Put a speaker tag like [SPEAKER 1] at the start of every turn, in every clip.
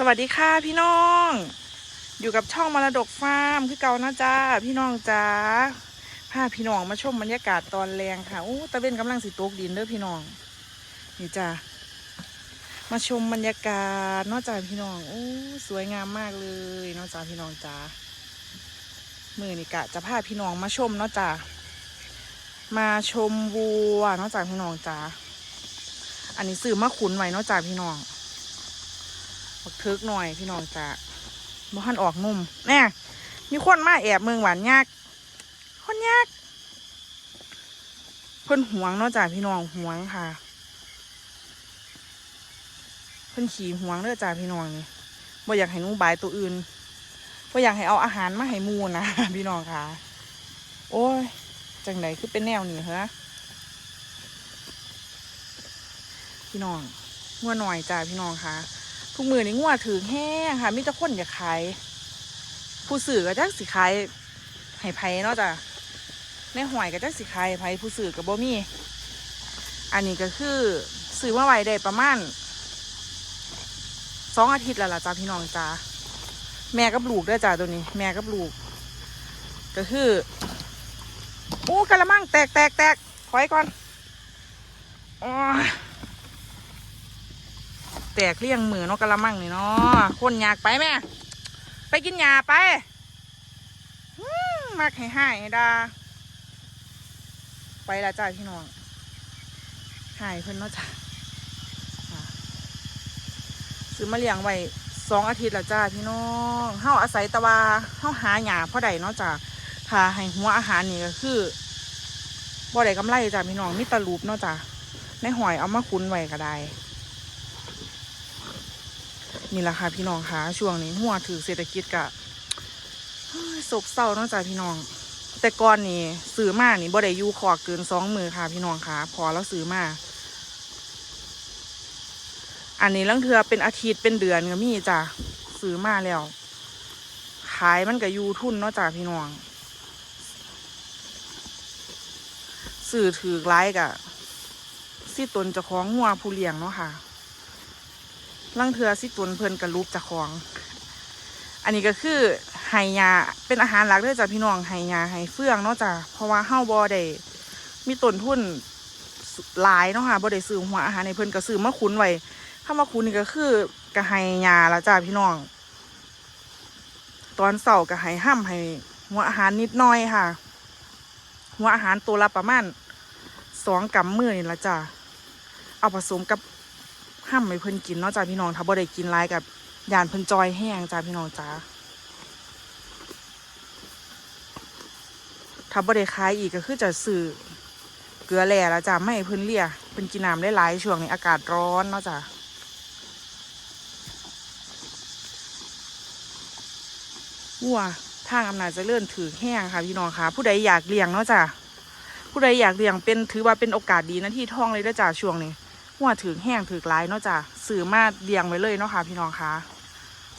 [SPEAKER 1] สวัสดีค่ะพี่น้อง อยู่กับช่องมรดกฟาร์มคือเก่านะจ้าพี่น้องจ้าพาพี่น้องมาชมบรรยากาศตอนแรงค่ะอู้ตะเวนกำลังสิตกดินเด้อพี่น้องนี่จ้ามาชมบรรยากาศนอกจากพี่น้องอู้สวยงามมากเลยนอกจากพี่น้องจ้ามือนี่กะจะพาพี่น้องมาชมนาะจ้ามาชมวัวนอกจากพี่น้องจ้าอันนี้ซื้อมาขุนไว้นอกจากพี่น้อง บักทิกหน่อยพี่น้องจ้ะบ่ทันออกนุ่มแน่มีคนมาแอบเมืองหวานยากคนยากเพิ่นหวงเนาะจ้ะพี่น้องหวงค่ะ เพิ่นขี่หวงเด้อจ้ะพี่น้องนี่บ่อยากให้หนูบายตัวอื่นบ่อยากให้เอาอาหารมาให้มูนะพี่น้องค่ะ โอ้ยจังไดคือเป็นแนวนี้เหรอพี่น้องงัวหน่อยจ้ะพี่น้องค่ะ ทุกมือนี่งัวถือแห้งค่ะมิจะคนอยากขาย ผู้สื่อก็จักสิขายให้ไผเนาะจ้ะในหอยก็จักสิขายให้ไผผู้สื่อกับบ่มี อันนี้ก็คือซื้อมาไว้ได้ประมาณสองอาทิตย์แล้วล่ะจ้าพี่น้องจ้าแม่กับลูกด้วยจ้าตัวนี้ แม่กับลูก ก็คือโอ้กะละมังแตกแตกแตกถอยก่อนอ้อ แตกเลี่ยงมือเนาะกะละมังนี่เนาะคนอยากไปแม่ ไปกินยาไปมมักให้หายให้ดาไปละจ้าพี่น้องหายเพิ่นเนาะจ้าอ่าซื้อมาเลี้ยงไว้สองอาทิตย์ละจ้าพี่น้องเฮาอาศัยตะวาเฮาหาหยาพ่อใดเนาะจ้าถ้าให้หัวอาหารนี่ก็คือบ่ได้กำไรจ้าพี่น้องมีตะลูปเนาะจ้าในหอยเอามาคุ้นไว้ก็ได้ นี่แหละค่ะพี่น้องคะช่วงนี้หัวถือเศรษฐกิจกะโศกเศร้าเนอกจากพี่น้อง แต่ก่อนนี่ซื้อมานี่บ่ได้ยูขอเกินสองมือค่ะ พี่น้องคะพอแล้วซื้อมาอันนี้ลังเทือเป็นอาทิตย์เป็นเดือนก็มีจ้ะซื้อมาแล้ว ขายมันก็อยู่ทุนเนาะจ้ะพี่น้องซื้อถือไล่กะสิตนจะคล้องหัวผู้เลี้ยงเนาะค่ะ ลังเทือสิตุนเพิ่นกับรูปจากของ อันนี้ก็คือไหยาเป็นอาหารหลักด้อจ้ะพี่น้องไหยาไหเฟืองเนาะจ้ะเพราะว่าเฮาบ่ได้มีต้นทุนหลายเนาะค่ะบ่ได้ซื้อหัวอาหารให้เพิ่นก็ซื้อมาคุ้นไว้ถ้ามาคุ้นนี่ก็คือกระไหยาละจ้ะพี่น้อง ตอนเสาร์ก็ไหห้ำให้หัวอาหารนิดหน่อยค่ะ หัวอาหารตัวละประมาณสองกำมือนี่ละจ้ะเอาผสมกับ ห้ามไม่เพิ่นกินเนาะจ้าพี่น้องถ้าบ่ได้กินหลายกับยานเพิ่นจอยแห้งจ้าพี่น้องจ้าถ้าบ่ได้ขายอีกก็คือจะซื้อเกลือแร่แล้วจ้าไม่ให้เพิ่นเลี่ยเพิ่นกินน้ำได้หลายช่วงนี้อากาศร้อนเนาะจ้าวัวทางอำนาจจะเลื่อนถือแห้งค่ะพี่น้องค่ะ ผู้ใดอยากเลี้ยงเนาะจ้าผู้ใดอยากเลี้ยงเป็นถือว่าเป็นโอกาสดีนะที่ท่องเลยเด้อจ้าช่วงนี้ หัวถือแห้งถือหลายเนาะจ้ะสื่อมาเลี้ยงไว้เลยเนาะค่ะ พี่น้องคะ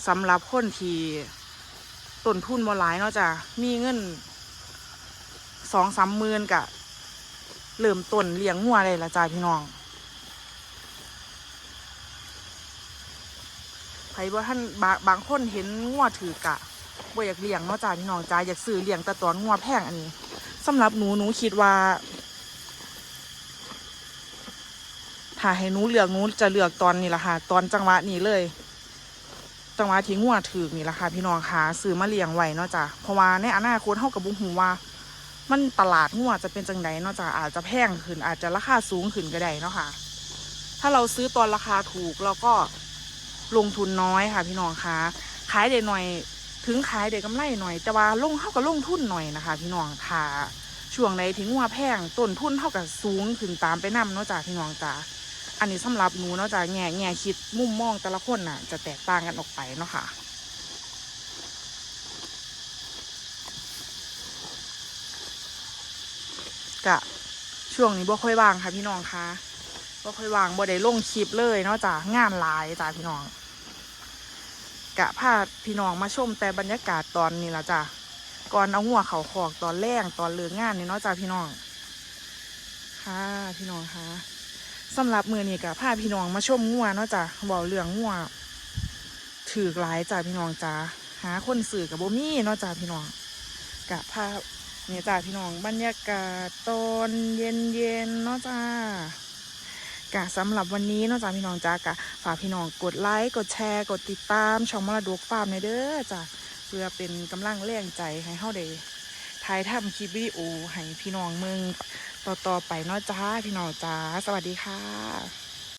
[SPEAKER 1] สำหรับคนที่ต้นทุนบ่หลายเนาะจ้ะมีเงินสองสามหมื่นกะเริ่มต้นเลี้ยงงัวได้ละจ้ะพี่น้องใครบ่ท่านบางบางคนเห็นงัวถือกะบ่อยากเลี้ยงเนาะจ้ะพี่น้องจ้าอยากซื้อเลี้ยงแต่ตอนงัวแพงอันนี้สำหรับหนูหนูคิดว่า ถ้าให้หนูเลือกหนูจะเลือกตอนนี้ละค่ะ ตอนจังหวะนี้เลย จังหวะที่งัวถือนี่ละค่ะ พี่น้องคะซื้อมาเลี้ยงไว้เนาะจ้ะเพราะว่าในอนาคตเท่ากับบุ้งหูว่า มันตลาดงัวจะเป็นจังไดเนาะจ้ะอาจจะแพงขึ้น อาจจะราคาสูงขึ้นก็ได้เนาะค่ะ ถ้าเราซื้อตอนราคาถูกเราก็ลงทุนน้อยค่ะ พี่น้องคะขายได้หน่อยถึงขายได้กำไรหน่อย แต่ว่าลงเท่ากับลงทุนหน่อยนะคะ พี่น้องค่ะช่วงไหนถึงงัวแพงต้นทุนเท่ากับสูงขึ้นตามไปนํเนาะจ้ะพี่น้องจ้ะ อันนี้สำหรับหนูเนาะจะแง่แง่คิดมุมมองแต่ละคนน่ะ จะแตกต่างกันออกไปเนาะค่ะกะช่วงนี้บ่ค่อยว่างค่ะพี่น้องคะบ่ค่อยว่างบ่ได้ลงคลิปเลยเนาะจ้ะงานหลายจ้ะพี่น้องกะพาพี่น้องมาชมแต่บรรยากาศตอนนี้ละจ้ะก่อนเอาหัวเขาขอกตอนแรกตอนเลืองงานนี่เนาะจ้ะพี่น้องค่ะพี่น้องคะ สำหรับมือนี้กับพาพี่น้องมาชมงัวเนาะจ้ะบอกเรื่องงัวถือหลายจ้าพี่น้องจ้าหาคนสื่อกับโบมี่เนาะจ้าพี่น้องกะพาเนี่ยจ้าพี่น้องบรรยากาศตอนเย็นเย็นเนาะจ้ากะสำหรับวันนี้เนาะจ้าพี่น้องจ้ากะฝากพี่น้องกดไลค์กดแชร์ กดติดตามช่องมรดกฟาร์มในเด้อจ้าเพื่อเป็นกำลังแรงใจให้เฮาได้ถ่ายทำคลิปวิดีโอให้พี่น้องมือง ต่อๆไปเนาะจ้าพี่น้องจ้า สวัสดีค่ะ